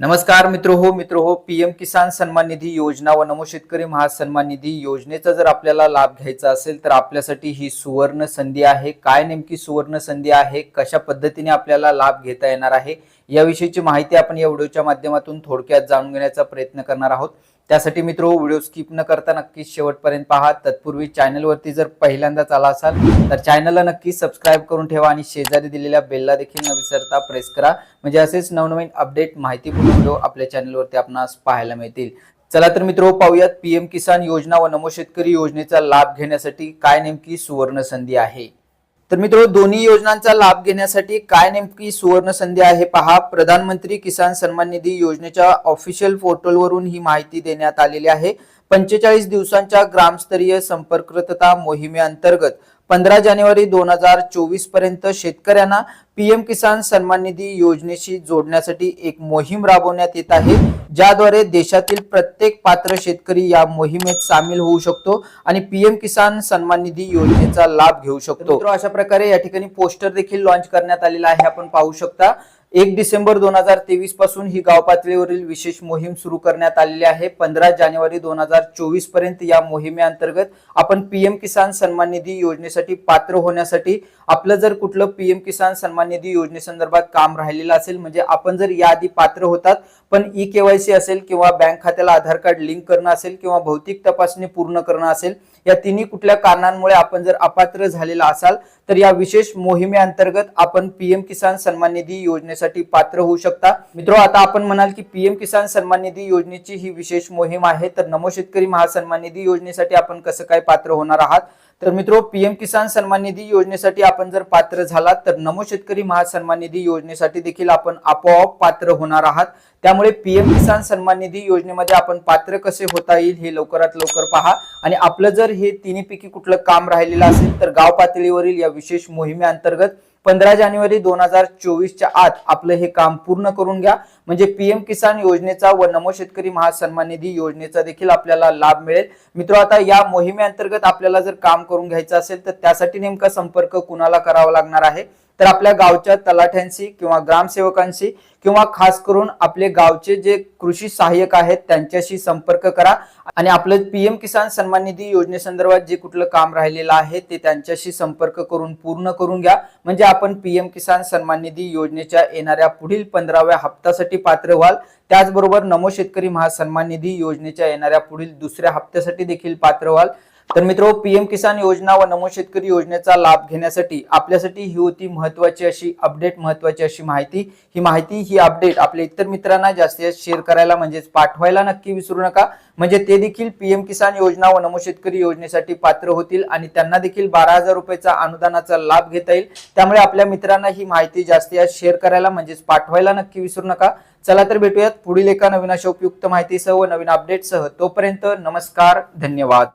नमस्कार मित्र हो मित्र हो पीएम किसान सन्मान निधी योजना व नमो शेतकरी महासन्मान निधी योजनेचा जर आपल्याला लाभ घ्यायचा असेल तर आपल्यासाठी ही सुवर्ण संधी आहे. काय नेमकी सुवर्ण संधी आहे? कशा पद्धतीने आपल्याला लाभ घेता येणार आहे? याविषयीची माहिती आपण या व्हिडिओच्या माध्यमातून थोडक्यात जाणून घेण्याचा प्रयत्न करणार आहोत. त्यासाठी मित्र व्हिडिओ स्किप न करता नक्कीच शेवटपर्यंत पहा. तत्पूर्वी चॅनलवरती जर पहिल्यांदाच आला असाल तर चॅनलला नक्की सबस्क्राईब करून ठेवा आणि शेजारी दिलेल्या बेलला देखील न विसरता प्रेस करा. म्हणजे असेच नवनवीन अपडेट माहितीपूर्ण व्हिडिओ आपल्या चॅनलवरती आपणास पाहायला मिळतील. चला तर मित्र पाहूयात पीएम किसान योजना व नमो शेतकरी योजनेचा लाभ घेण्यासाठी काय नेमकी सुवर्ण संधी आहे? तर मित्र दोन्ही योजनांचा लाभ घेण्यासाठी काय नेमकी सुवर्ण संधी आहे पहा. प्रधानमंत्री किसान सन्मान निधी योजनेच्या ऑफिशियल पोर्टलवरून ही माहिती देण्यात आलेली आहे. पंचेचाळीस दिवसांच्या ग्रामस्तरीय संपर्कता मोहिमेअंतर्गत पंधरा जानेवारी दोन हजार चोवीसपर्यंत शेतकऱ्यांना पीएम किसान सन्मान निधी योजनेशी जोडण्यासाठी एक मोहीम राबवण्यात येत आहे ज्याद्वारे देशातील प्रत्येक पात्र शेतकरी या मोहिमेत सामील होऊ शकतो आणि पीएम किसान सन्मान निधी योजनेचा लाभ घेऊ शकतो. अशा प्रकारे या ठिकाणी पोस्टर देखील लॉन्च करण्यात आलेला आहे आपण पाहू शकता. एक डिसेंबर दोन हजार तेवीसपासून ही गाव पातळीवरील विशेष मोहीम सुरू करण्यात आलेली आहे. पंधरा जानेवारी दोन हजार चोवीसपर्यंत या मोहिमेअंतर्गत आपण पीएम किसान सन्मान निधी योजनेसाठी पात्र होण्यासाठी आपलं जर कुठलं पीएम किसान सन्मान निधी योजनेसंदर्भात काम राहिलेलं असेल म्हणजे आपण जर याआधी पात्र होतात पण ई केवायसी असेल किंवा बँक खात्याला आधार कार्ड लिंक करणं असेल किंवा भौतिक तपासणी पूर्ण करणं असेल या तिन्ही कुठल्या कारणांमुळे आपण जर अपात्र झालेला असाल तर या विशेष मोहिमेअंतर्गत आपण पीएम किसान सन्मान निधी योजनेसाठी पात्र होऊ शकता. मित्रो आता आपण म्हणाल की पीएम किसान सन्मान निधी योजनेची ही विशेष मोहीम आहे. तर नमो शेतकरी महासन्मान निधी योजनेसाठी आपण कसं काय पात्र होणार आहात? तर मित्रो पीएम किसान सन्मान निधी योजनेसाठी आपण जर पात्र झालात तर नमो शेतकरी महासन्मान निधी योजनेसाठी देखील आपण आपोआप पात्र होणार आहात. त्यामुळे पीएम किसान सन्मान निधी योजनेमध्ये आपण पात्र कसे होता येईल हे लवकरात लवकर पहा. आणि आपलं जर हे तिन्हीपैकी कुठलं काम राहिलेलं असेल तर गाव पातळीवरील या विशेष मोहिमेअंतर्गत पंधरा जानेवारी दोन हजार चोवीसच्या आत आपलं हे काम पूर्ण करून घ्या. म्हणजे पीएम किसान योजनेचा व नमो शेतकरी महासन्मान निधी योजनेचा देखील आपल्याला लाभ मिळेल. मित्र आता या मोहिमेअंतर्गत आपल्याला जर काम करून घ्यायचं असेल तर त्यासाठी नेमका संपर्क कुणाला करावा लागणार आहे? तर आपल्या गावच्या तलाठ्यांशी किंवा ग्रामसेवकांशी किंवा खास करून आपले गावचे जे कृषी सहाय्यक आहेत त्यांच्याशी संपर्क करा. आणि आपलं पीएम किसान सन्मान निधी योजनेसंदर्भात जे कुठलं काम राहिलेलं आहे ते त्यांच्याशी संपर्क करून पूर्ण करून घ्या. म्हणजे आपण पीएम किसान सन्मान निधी योजनेच्या येणाऱ्या पुढील पंधराव्या हप्त्यासाठी पात्र व्हाल. त्याचबरोबर नमो शेतकरी महासन्मान निधी योजनेच्या येणाऱ्या पुढील दुसऱ्या हप्त्यासाठी देखील पात्र व्हाल. तर मित्र पीएम किसान योजना व नमो शेतकरी योजनेचा लाभ घेण्यासाठी आपल्यासाठी ही होती महत्वाची अशी अपडेट महत्वाची अशी माहिती. ही माहिती ही अपडेट आपल्या इतर मित्रांना जास्तीत जास्त शेअर करायला म्हणजेच पाठवायला नक्की विसरू नका. म्हणजे ते देखील पीएम किसान योजना व नमो शेतकरी योजनेसाठी पात्र होतील आणि त्यांना देखील बारा हजार रुपयाचा अनुदानाचा लाभ घेता येईल. त्यामुळे आपल्या मित्रांना ही माहिती जास्तीत जास्त शेअर करायला म्हणजेच पाठवायला नक्की विसरू नका. चला तर भेटूयात पुढील एका नवीन अशा उपयुक्त माहितीसह व नवीन अपडेटसह तोपर्यंत नमस्कार धन्यवाद.